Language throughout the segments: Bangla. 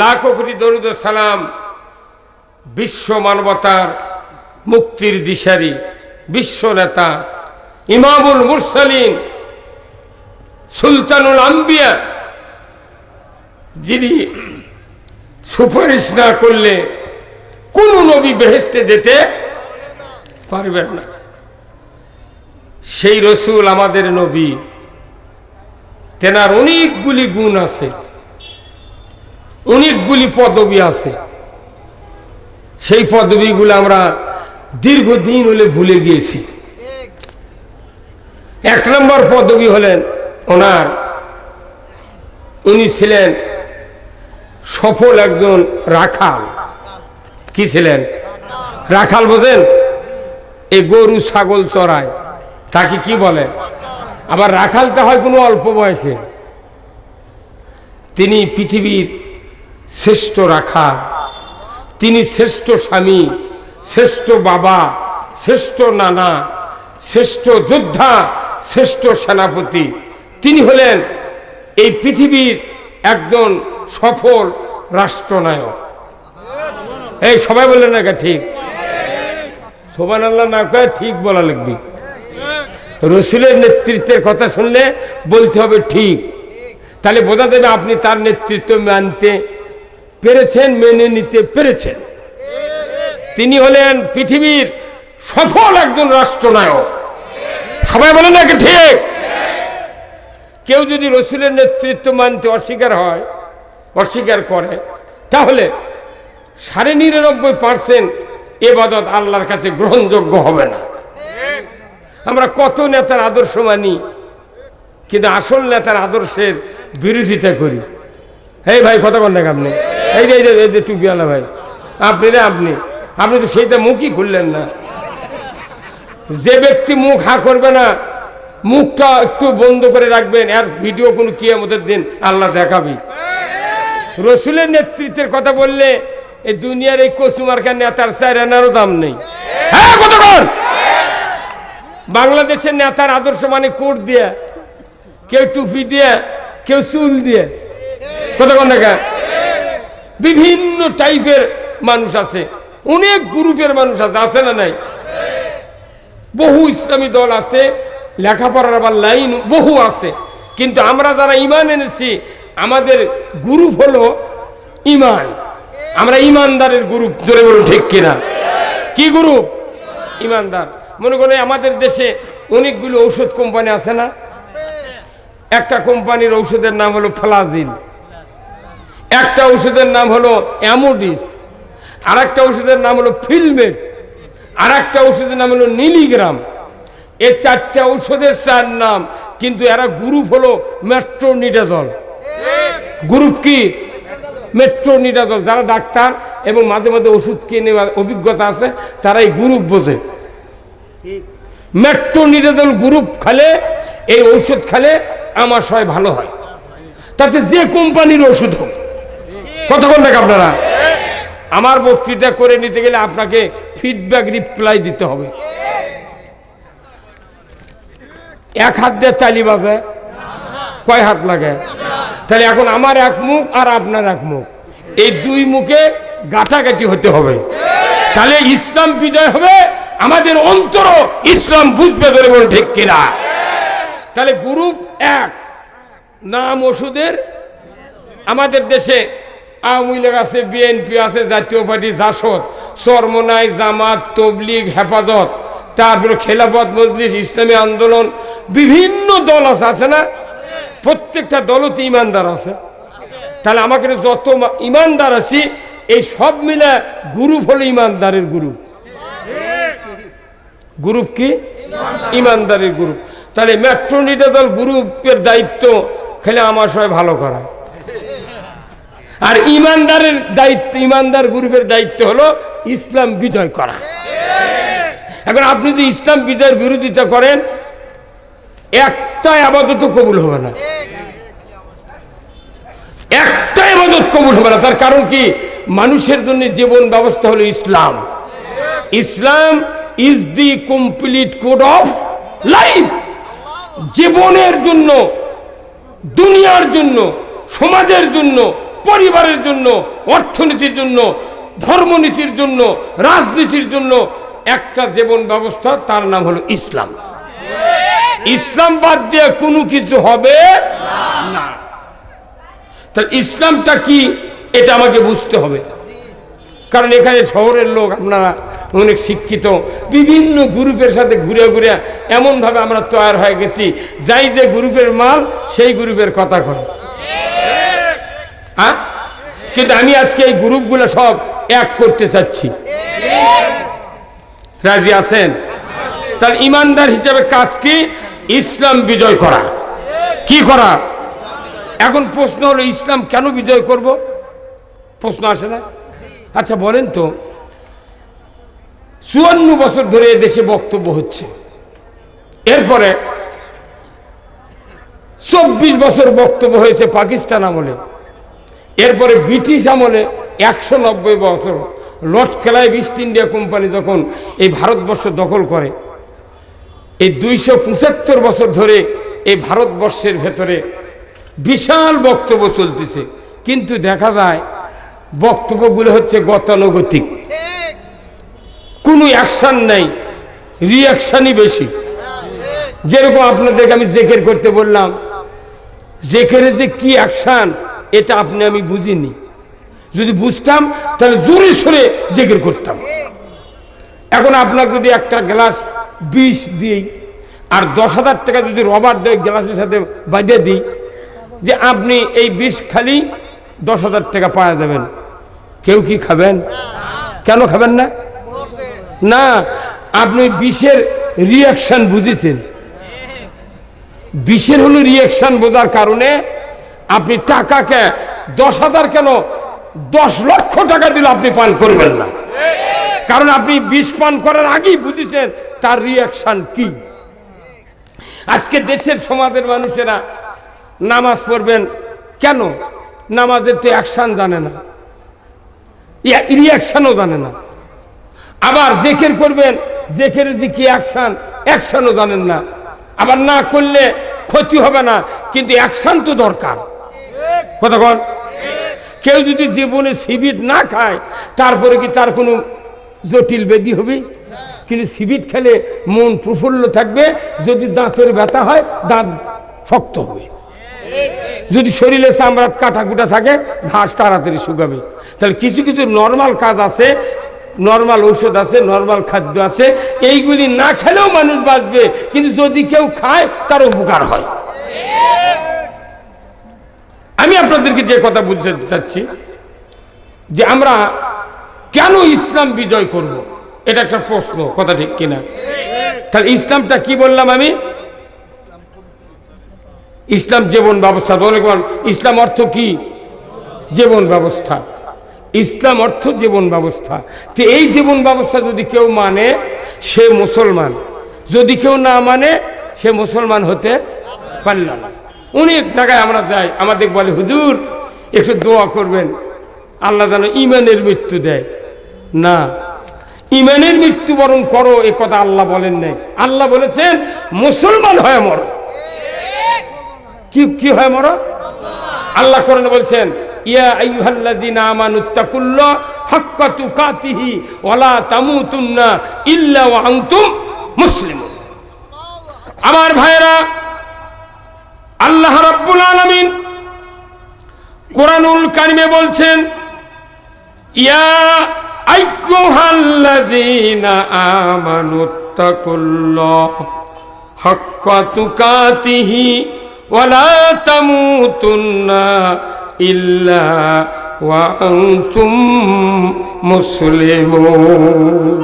লাখো কোটি দরুদ সালাম বিশ্ব মানবতার মুক্তির দিশারি, বিশ্ব নেতা, ইমামুল মুরসালিন, সুলতানুল আম্বিয়া, যিনি সুপারিশ না করলে কোন নবী বেহেস্তে যেতে পারবেন না। সেই রসুল আমাদের নবী, তেনার অনেকগুলি গুণ আছে। অনেকগুলি পদবি আছে। সেই পদবিগুলো আমরা দীর্ঘদিন হলে ভুলে গিয়েছি। এক নম্বর পদবি হলেন ওনার। উনি ছিলেন সফল একজন রাখাল। কি ছিলেন? রাখাল বোঝেন? এই গরু, ছাগল চড়ায়। তাকে কি বলে? আবার রাখালটা হয় কোনো অল্প বয়সে। তিনি পৃথিবীর শ্রেষ্ঠ রাখাল তিনি শ্রেষ্ঠ স্বামী, শ্রেষ্ঠ বাবা, শ্রেষ্ঠ নানা, শ্রেষ্ঠ যোদ্ধা, শ্রেষ্ঠ সেনাপতি। তিনি হলেন এই পৃথিবীর একজন সফল রাষ্ট্রনায়ক। এই সবাই বললেন না কে ঠিক? সোবান আল্লাহ না কয়ে, ঠিক বলা লাগবে। রসুলের নেতৃত্বের কথা শুনলে বলতে হবে ঠিক। তাহলে বোঝা যাবে আপনি তার নেতৃত্ব মানতে পেরেছেন, মেনে নিতে পেরেছেন। তিনি হলেন পৃথিবীর সফল একজন রাষ্ট্রনায়ক। সবাই বলেন নাকি ঠিক? কেউ যদি রসুলের নেতৃত্ব মানতে অস্বীকার হয়, অস্বীকার করে, তাহলে সাড়ে নিরানব্বই পার্সেন্ট এবাদত আল্লাহর কাছে গ্রহণযোগ্য হবে না। আমরা কত নেতার আদর্শ মানি, কিন্তু আসল নেতার আদর্শের বিরোধিতা করি। এই ভাই, কথা বল না আপনি? এই যে, এই যে- টুপিওয়ালা ভাই। আপনি রে, আপনি। আপনি তো সেইটা মুখই খুললেন না। যে ব্যক্তি মুখ হা করবে না, মুখটা একটু বন্ধ করে রাখবেন। আর ভিডিও কোনো কিয়ামতের দিন আল্লাহ দেখাবি। রসুলের নেতৃত্বের কথা বললে এই দুনিয়ার এই কচুমার্কার নেতার চার আনারও দাম নেই। হ্যাঁ বাংলাদেশের নেতার আদর্শ মানে কোট দিয়ে, কেউ টুপি দিয়ে, কেউ চুল দিয়ে। কতক্ষণ দেখা বিভিন্ন টাইপের মানুষ আছে। অনেক গ্রুপের মানুষ আছে আছে না নাই? বহু ইসলামী দল আছে, লেখাপড়ার আবার লাইন বহু আছে। কিন্তু আমরা যারা ইমান এনেছি, আমাদের গ্রুপ হলো ইমান। আমরা ইমানদারের গ্রুপ, জোরে বলুন ঠিক কিনা? কি গ্রুপ? ইমানদার। মনে করেন আমাদের দেশে অনেকগুলো ঔষধ কোম্পানি আছে না? একটা কোম্পানির ঔষধের নাম হলো ফ্লাজিল। একটা ওষুধের নাম হলো অ্যামোডিস আর একটা ওষুধের নাম হলো ফিলমেট আর একটা ওষুধের নাম হলো নীলিগ্রাম। এই চারটা ওষুধের চার নাম, কিন্তু এরা গ্রুপ হলো মেট্রোনিডাজল। গ্রুপ কি? Metro metronidazole. যারা ডাক্তার এবং মাঝে মাঝে ওষুধ কিনে অভিজ্ঞতা আছে তারা এই গ্রুপ বোঝে। মেট্রো মেট্রোনিডাজল গ্রুপ খালে, এই ঔষধ খালে আমাশয় ভালো হয়। তাতে যে কোম্পানির ওষুধ হোক কতক্ষণ দেখ আপনারা? আমার বক্তৃতা করে নিতে গেলে আপনাকে ফিডব্যাক রিপ্লাই দিতে হবে। এক হাত দিয়ে তালি বাজে, কয় হাত লাগে? তাহলে এখন আমার এক মুখ আর আপনার এক মুখ। এই দুই মুখে গাঁটাগাটি হতে হবে। তাহলে ইসলাম বিজয় হবে, আমাদের অন্তর ইসলাম বুঝবে ধরে বলে ঠিক কিনা? তাহলে গ্রুপ এক, নাম ওষুধের, আমাদের দেশে আওয়ামী লীগ আছে বিএনপি আছে, জাতীয় পার্টি, জাসদ, চরমনাই, জামাত, তবলিগ, হেফাজত, তারপরে খেলাফত মজলিস, ইসলামী আন্দোলন, বিভিন্ন দল আছে আছে না? প্রত্যেকটা দলতে ইমানদার আছে। তাহলে আমাকে যত ইমানদার আছি, এই সব মিলে গ্রুপ হলো ইমানদারের গ্রুপ। গ্রুপ কি? ইমানদারের গ্রুপ। তাহলে মেট্রোনিটা দল, গ্রুপের দায়িত্ব খেলে আমার সবাই ভালো করা আর ইমানদারের দায়িত্ব, ইমানদার গ্রুপের দায়িত্ব হলো ইসলাম বিজয় করা। এখন আপনি যদি ইসলাম বিজয়ের বিরোধিতা করেন একটা আপাতত কবুল হবে না। একটা আবাদত কবুল হবে না। তার কারণ কি? মানুষের জন্য জীবন ব্যবস্থা হলো Islam. Islam is the complete code of life জীবনের জন্য, দুনিয়ার জন্য, সমাজের জন্য পরিবারের জন্য, অর্থনীতির জন্য, ধর্মনীতির জন্য, রাজনীতির জন্য একটা জীবন ব্যবস্থা, তার নাম হলো ইসলাম। ইসলাম বাদ দিয়ে কোনো কিছু হবে না। তাহলে ইসলামটা কি, এটা আমাকে বুঝতে হবে। কারণ এখানে শহরের লোক, আপনারা অনেক শিক্ষিত। বিভিন্ন গ্রুপের সাথে ঘুরে ঘুরে এমনভাবে আমরা তৈরি হয়ে গেছি। যাই যে গ্রুপের মাল, সেই গ্রুপের কথা কয়। হ্যাঁ? কিন্তু আমি আজকে এই গ্রুপগুলো সব এক করতে চাচ্ছি। রাজি আছেন? তার ইমানদার হিসেবে কাজ কি? ইসলাম বিজয় করা। কি করা? এখন প্রশ্ন হলো, ইসলাম কেন বিজয় করব? প্রশ্ন আসে না। আচ্ছা বলেন তো, চুয়ান্ন বছর ধরে দেশে বক্তব্য হচ্ছে। এরপরে চব্বিশ বছর বক্তব্য হয়েছে পাকিস্তান আমলে। এরপরে ব্রিটিশ আমলে একশো নব্বই বছর Lord Clive East India company যখন এই ভারতবর্ষ দখল করে, এই দুইশো পঁচাত্তর বছর ধরে এই ভারতবর্ষের ভেতরে বিশাল বক্তব্য চলতেছে। কিন্তু দেখা যায় বক্তব্যগুলো হচ্ছে গতানুগতিক। কোনো অ্যাকশান নাই রিয়াকশানই বেশি। যেরকম আপনাদেরকে আমি জেকের করতে বললাম, জেকের যে কি অ্যাকশান এটা আপনি, আমি বুঝিনি। যদি বুঝতাম, তাহলে জোরে সরে জেকের করতাম। এখন আপনাকে যদি একটা গ্লাস বিষ দিই, আর দশ হাজার টাকা যদি রবার দেয় গ্লাসের সাথে বাঁধে দিই, যে আপনি এই বিষ খালি দশ হাজার টাকা পাওয়া যাবেন। কেউ কি খাবেন? কেন খাবেন না? না, আপনি বিষের রিয়াকশন বুঝেছেন। বিষের হলো রিয়াকশন বোঝার কারণে আপনি টাকাকে দশ হাজার কেন? দশ লক্ষ টাকা দিলে আপনি পান করবেন না। কারণ আপনি বিষ পান করার আগেই বুঝেছেন তার রিয়াকশন কি। আজকে দেশের সমাজের মানুষেরা নামাজ পড়বেন কেন? নামাজের তো অ্যাকশান জানে না। রিয়াকশানও জানে না। আবার জেকের করবেন, জেকের যে কি অ্যাকশান অ্যাকশানও জানেন না। আবার না করলে ক্ষতি হবে না, কিন্তু অ্যাকশান তো দরকার। কতক্ষণ কেউ যদি জীবনে সিবিট না খায়, তারপরে কি তার কোনো জটিল বেদি হবে? কিন্তু সিবিট খেলে মন প্রফুল্ল থাকবে, যদি দাঁতের ব্যথা হয়, দাঁত শক্ত হবে। যদি শরীরে চামড়াত কাটা কুটা থাকে, ঘাস তাড়াতাড়ি শুকাবে। তাহলে কিছু কিছু নর্মাল কাজ আছে নর্মাল ঔষধ আছে নর্মাল খাদ্য আছে, এইগুলি না খেলেও মানুষ বাঁচবে। কিন্তু যদি কেউ খায়, তার উপকার হয়। আমি আপনাদেরকে যে কথা বুঝতে চাচ্ছি, যে আমরা কেন ইসলাম বিজয় করব। এটা একটা প্রশ্ন, কথা ঠিক কিনা? তাহলে ইসলামটা কি বললাম আমি? ইসলাম জীবন ব্যবস্থা অনেক ইসলাম অর্থ কি? জীবন ব্যবস্থা। ইসলাম অর্থ জীবন ব্যবস্থা। তো এই জীবন ব্যবস্থা যদি কেউ মানে সে মুসলমান। যদি কেউ না মানে সে মুসলমান হতে পারল না। অনেক জায়গায় আমরা যাই, আমাদের বলে, হুজুর, একটু দোয়া করবেন। আল্লাহ যেন ইমানের মৃত্যু দেয়। না ইমানের মৃত্যু বরং করো, এ কথা আল্লাহ বলেন নাই। আল্লাহ বলেছেন, মুসলমান হয়ে মরো। কি কি হয় মরো? আল্লাহ করেন বলছেন, ইয়া ইল্লা আমার ভাইরা আল্লাহ রাব্বুল আলামিন কোরআনুল কারিমে বলছেন, ইয়া আইয়ুহাল্লাযীনা আমানুত্তাকুল্লাহ হাক্কা তুকাতিহি ওয়ালা তামুতুন্না ইল্লা ওয়া আনতুম মুসলিমুন।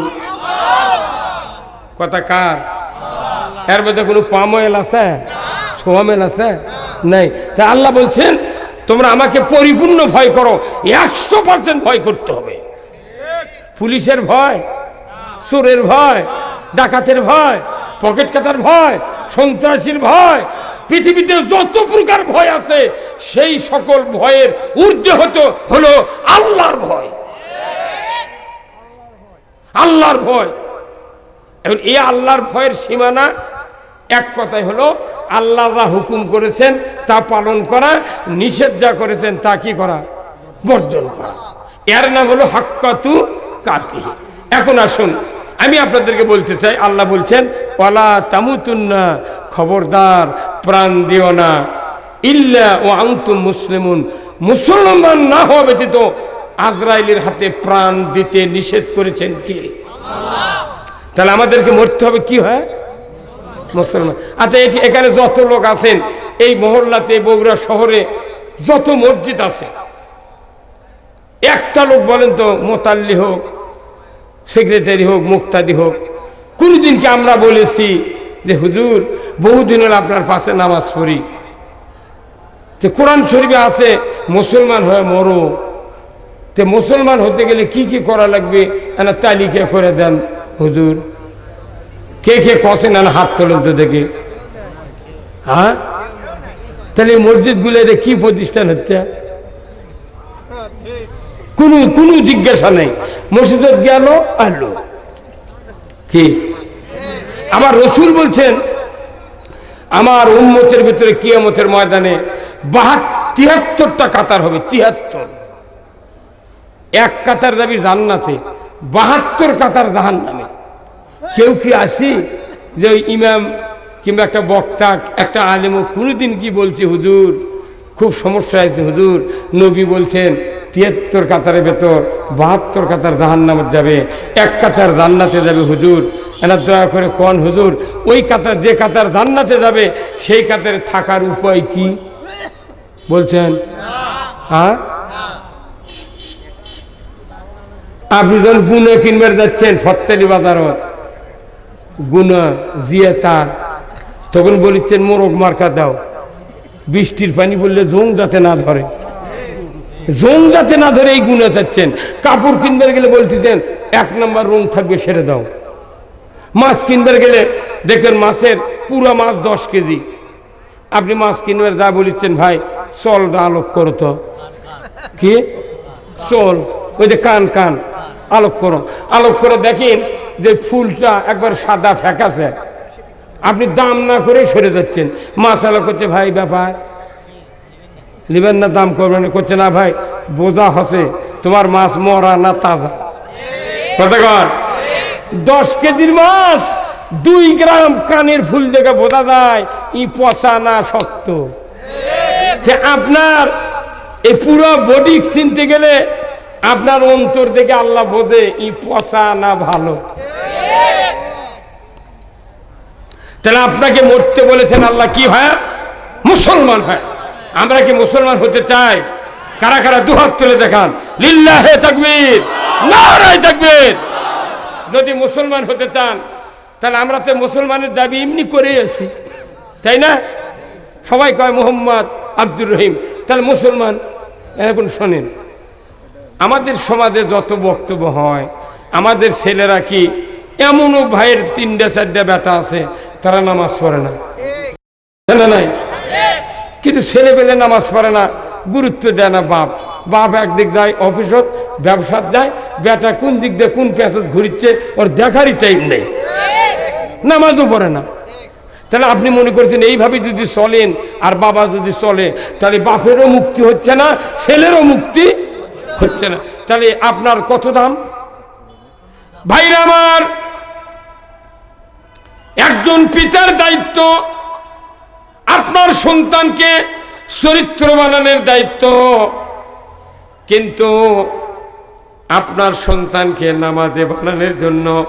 কথা কার? এর মধ্যে কোনো পাম পাময়েল আছে? সোয়ামেল আছে নাই। তা আল্লাহ বলছেন, তোমরা আমাকে পরিপূর্ণ ভয় করো, একশো পার্সেন্ট ভয় করতে হবে। পুলিশের ভয়, চোরের ভয়, ডাকাতের ভয়, পকেট কাটার ভয়, সন্ত্রাসীর ভয়, পৃথিবীতে যত প্রকার ভয় আছে, সেই সকল ভয়ের ঊর্ধ্বে হতো হলো আল্লাহর ভয়। আল্লাহর ভয়। এখন এই আল্লাহর ভয়ের সীমানা এক কথাই হলো, আল্লাহ যা হুকুম করেছেন তা পালন করা, নিষেধ যা করেছেন তা কি করা? বর্জন করা। এর নাম হলো হাক্কাতু কাতি। এখন আসুন, আমি আপনাদেরকে বলতে চাই, আল্লাহ বলছেন, ওয়ালা তামুতুন্না, খবরদার, প্রাণ দিও না। ইল্লা ও আংতুম মুসলিমুন। মুসলমান না হওয়া ব্যতীত আজরাইলের হাতে প্রাণ দিতে নিষেধ করেছেন কে? তাহলে আমাদেরকে মরতে হবে কি হয়? মুসলমান। আচ্ছা এটি এখানে যত লোক আছেন, এই মহল্লাতে, বগুড়া শহরে যত মসজিদ আছে, একটা লোক বলেন তো, মোতাল্লি হোক, সেক্রেটারি হোক, মুক্তাদি হোক কোনদিন কি আমরা বলেছি যে, হুজুর, বহুদিন হলো আপনার পাশে নামাজ পড়ি। যে কোরআন শরীফে আছে, মুসলমান হয়ে মরো। তে মুসলমান হতে গেলে কি কি করা লাগবে? একটা তালিকা করে দেন, হুজুর। কে কে কষেন না হাত তোলেন তো দেখে। হ্যাঁ? তাহলে এই মসজিদগুলো এটা কি প্রতিষ্ঠান হচ্ছে? কোনো কোনো জিজ্ঞাসা নেই। মসজিদত গেল, আনলো। কি? আমার রসুল বলছেন, আমার উম্মতের ভিতরে কিয়ামতের ময়দানে বাহাত তিয়াত্তরটা কাতার হবে, তিয়াত্তর। এক কাতার যাবি জান্নাতে, বাহাত্তর কাতার জাহান নামে কেউ কি আসি যে ইমাম কিংবা একটা বক্তা, একটা আলেম কোনোদিন কি বলছে, হুজুর, খুব সমস্যা হয়েছে, হুজুর। নবী বলছেন, তিয়াত্তর কাতারের ভেতর বাহাত্তর কাতার জাহান নামে যাবে, এক কাতার জান্নাতে যাবে, হুজুর। এনার দয়া করে কোন, হুজুর, ওই কাতার, যে কাতার জান্নাতে যাবে, সেই কাতারে থাকার উপায় কি? বলছেন হ্যাঁ আপনি যখন গুনে কিনবার যাচ্ছেন ফত্তালি বাজারত গুনা জিয়া তার তখন বলিচ্ছেন মোরগ মার্কা দাও। বৃষ্টির পানি বললে জং যাতে না ধরে। জং যাতে না ধরে, এই গুণে চাচ্ছেন কাপড় কিনবার গেলে বলতেছেন, এক নম্বর রং থাকবে, সেরে দাও। মাছ কিনবার গেলে দেখেন মাছের পুরো মাছ দশ কেজি। আপনি মাছ কিনবার যা বলিচ্ছেন, ভাই চলটা আলোক করো তো। কি? চল। ওই যে কান কান। আলোক করো। আলোক করে দেখেন যে ফুলটা একবার সাদা ফ্যাকাছে আপনি দাম না করে সরে যাচ্ছেন। আলোক করছে ভাই ব্যাপার। নেবেন না দাম করবেন করছে না ভাই, বোঝা হসে তোমার মাছ মরা না তাজা। দশ কেজির মাছ, দুই গ্রাম কানের ফুল দেখে বোঝা যায় ই পচা না শক্ত। আপনার এই পুরো বডি চিনতে গেলে আপনার অন্তর দেখে আল্লাহ বোঝে ই পচা না ভালো। তাহলে আপনাকে মরতে বলেছেন আল্লাহ কি হয়? মুসলমান হয়। আমরা কি মুসলমান হতে চাই? কারা কারা দুহাত তুলে দেখান। লিল্লাহে তাকবীর, নারায় তাকবীর। যদি মুসলমান হতে চান, তাহলে আমরা তো মুসলমানের দাবি এমনি করে আছি। তাই না? সবাই কয় মোহাম্মদ আব্দুর রহিম। তাহলে মুসলমান এখন শোনেন, আমাদের সমাজে যত বক্তব্য হয়, আমাদের ছেলেরা কি, এমনও ভাইয়ের তিনটা চারটা বেটা আছে তারা নামাজ পড়ে না। নাই? কিন্তু ছেলে পেলে নামাজ পড়ে না, গুরুত্ব দেয় না বাপ। বাপ একদিক যায় অফিসত ব্যবসাত যায়, বেটা কোন দিক দিয়ে কোন পেঁচত ঘুরিচ্ছে, ওর দেখারই টাইম নেই। নামাজও পড়ে না। তাহলে আপনি মনে করছেন এইভাবে যদি চলেন, আর বাবা যদি চলে, তাহলে বাপেরও মুক্তি হচ্ছে না, ছেলেরও মুক্তি হচ্ছে না। তাহলে আপনার কত দাম? ভাইরা আমার একজন পিতার দায়িত্ব, আপনার সন্তানকে চরিত্র বানানোর দায়িত্ব। কিন্তু আপনার সন্তানকে নামাজে বানানোর জন্য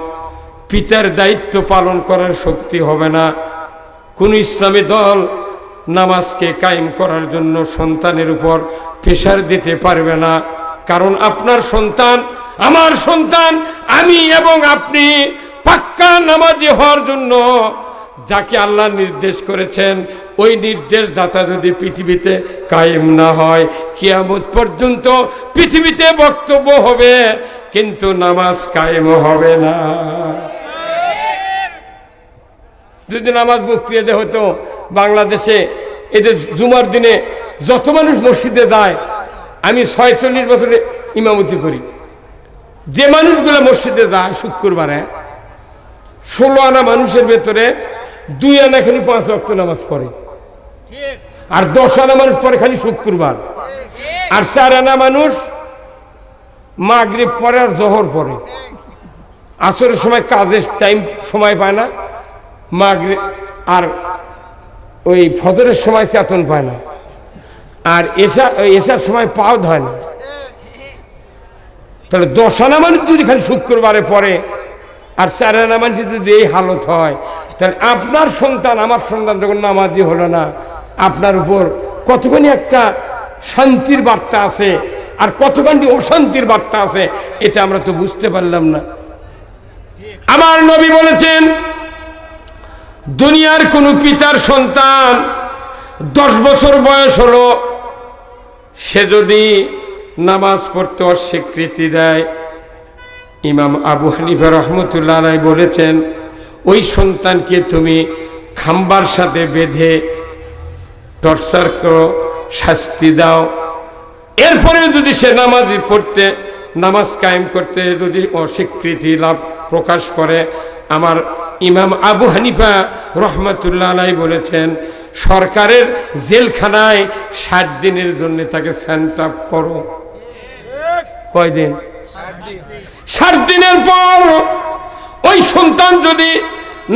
পিতার দায়িত্ব পালন করার শক্তি হবে না। কোন ইসলামী দল নামাজকে কায়েম করার জন্য সন্তানের উপর প্রেশার দিতে পারবে না। কারণ আপনার সন্তান, আমার সন্তান, আমি এবং আপনি পাক্কা নামাজি হওয়ার জন্য যাকে আল্লাহ নির্দেশ করেছেন, ওই নির্দেশ দাতা যদি পৃথিবীতে কায়েম না হয়, কিয়ামত পর্যন্ত পৃথিবীতে বক্তব্য হবে, কিন্তু নামাজ কায়েম হবে না। যদি নামাজ বক্তৃতা হতো, বাংলাদেশে এদের জুমার দিনে যত মানুষ মসজিদে যায়, আমি ছয়চল্লিশ বছরে ইমামতি করি। যে মানুষগুলো মসজিদে যায়, শুক্রবারে ষোলো আনা মানুষের ভেতরে দুই আনা খালি পাঁচ রক্ত নামাজ পড়ে। আর দশ আনা মানুষ পরে খালি শুক্রবার। আর চার আনা মানুষ মাগরিব পরে আর জহর পরে আসরের সময় কাজের টাইম সময় পায় না, মাগরিব আর ওই ফজরের সময় চেতন পায় না। আর এসা, এসার সময় পাও ধয় না। তাহলে দশ আনা মানুষ যদি খালি শুক্রবারে পরে আর চার আনা মানুষ যদি এই হালত হয়, তাহলে আপনার সন্তান আমার সন্তান যখন নামাজি হলো না, আপনার উপর কতখানি একটা শান্তির বার্তা আছে আর কতখানি অশান্তির বার্তা আছে, এটা আমরা তো বুঝতে পারলাম না। আমার নবী বলেছেন, দুনিয়ার কোনো পিতার সন্তান দশ বছর বয়স হলো, সে যদি নামাজ পড়তে অস্বীকৃতি দেয় ইমাম আবু হানিফা রহমতুল্লাহ বলেছেন, ওই সন্তানকে তুমি খাম্বার সাথে বেঁধে টর্চার করো, শাস্তি দাও। এরপরেও যদি সে নামাজ পড়তে, নামাজ কায়েম করতে যদি অস্বীকৃতি লাভ প্রকাশ করে, আমার ইমাম আবু হানিফা রহমতুল্লাহ আলাই বলেছেন, সরকারের জেলখানায় ষাট দিনের জন্য তাকে স্যান্ট আপ করো। কয়দিন? ষাট দিনের পর ওই সন্তান যদি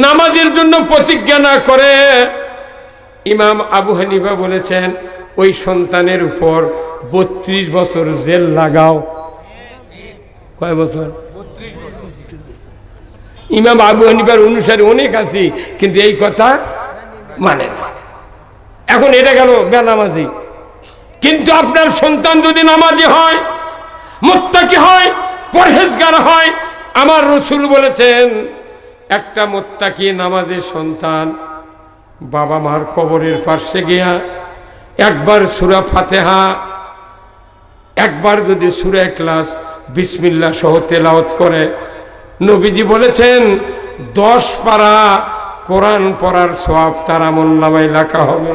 নামাজের জন্য প্রতিজ্ঞা না করে, ইমাম আবু হানিফা বলেছেন, ওই সন্তানের উপর বত্রিশ বছর জেল লাগাও। কয় বছর? ইমাম আবু হানিফার অনুসারে অনেক আছি, কিন্তু এই কথা মানে না। এখন এটা গেল বেনামাজি। কিন্তু আপনার সন্তান যদি নামাজি হয় মোত্তাকি হয়, পরহেজগার হয়। আমার রসুল বলেছেন, একটা মোত্তাকি নামাজের সন্তান বাবা মার কবরের পাশে গিয়া একবার সুরা ফাতেহা, একবার যদি সুরা ক্লাস বিসমিল্লা সহ তেলাওত করে। নবীজি বলেছেন, দশ পারা কোরআন পড়ার সব তার আমল নামায় লেখা হবে।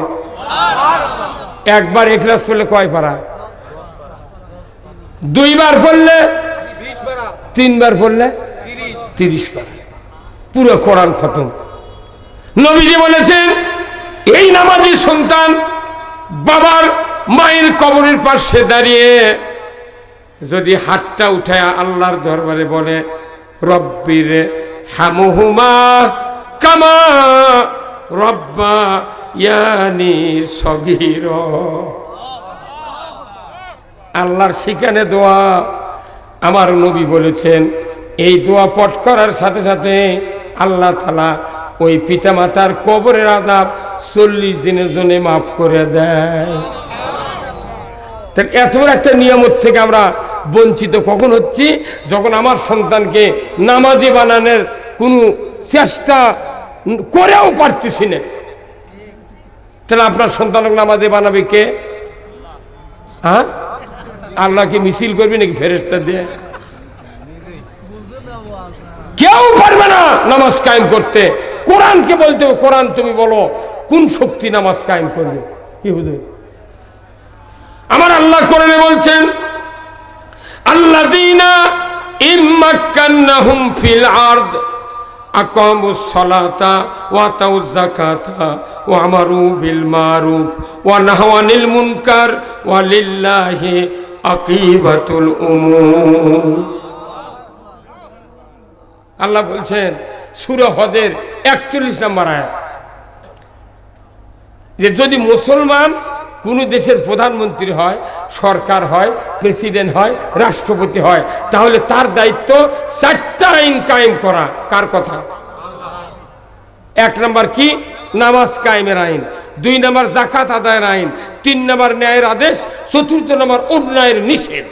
একবার এক্লাস পড়লে কয় পারা? দুইবার পড়লে? তিনবার পড়লে? তিরিশ। পারা। পুরো কোরআন খতম। নবীজি বলেছেন এই নামাজি সন্তান বাবার মায়ের কবরের পাশে দাঁড়িয়ে যদি হাতটা উঠায় আল্লাহর দরবারে বলে রব্বির হামুহুমা কামা রব্বা ইয়ানি সগির। আল্লাহর সেখানে দোয়া। আমার নবী বলেছেন, এই দোয়া পট করার সাথে সাথে আল্লাহ তালা ওই পিতামাতার কবরের আদাব চল্লিশ দিনের জন্য মাফ করে দেয়। এত একটা নিয়ামত থেকে আমরা বঞ্চিত কখন হচ্ছি? যখন আমার সন্তানকে নামাজি বানানোর কোনো চেষ্টা করেও পারতেছি না। তাহলে আপনার সন্তানকে নামাজি বানাবে কে? হ্যাঁ? আল্লাহকে মিছিল করবি নাকি ফেরেস্তা দিয়ে? কেউ পারবে না নামাজ কায়েম করতে। কোরআনকে বলতে হবে, কোরআন তুমি বলো, কোন শক্তি নামাজ কায়েম করবে? কি বুঝবে আমার আল্লাহ কোরআনে বলছেন, আল্লাযীনা ইম্মাক্কান্নাহুম ফিল আরদ, আকামুস সালাতা ওয়া আতাউজ যাকাতা ওয়া আমারু বিল মারুফ ওয়া নাহাউ আনিল মুনকার ওয়া লিল্লাহি আকিবাতুল আল্লাহ বলছেন, সুরা হদের একচল্লিশ নম্বর আয়াত। যে যদি মুসলমান কোনো দেশের প্রধানমন্ত্রী হয়, সরকার হয়, প্রেসিডেন্ট হয়, রাষ্ট্রপতি হয়, তাহলে তার দায়িত্ব চারটা আইন কায়েম করা। কার কথা? এক নম্বর কি? নামাজ কায়েমের আইন, দুই নম্বর জাকাত আদায়ের আইন, তিন নম্বর ন্যায়ের আদেশ, চতুর্থ নম্বর অন্যায়ের নিষেধ।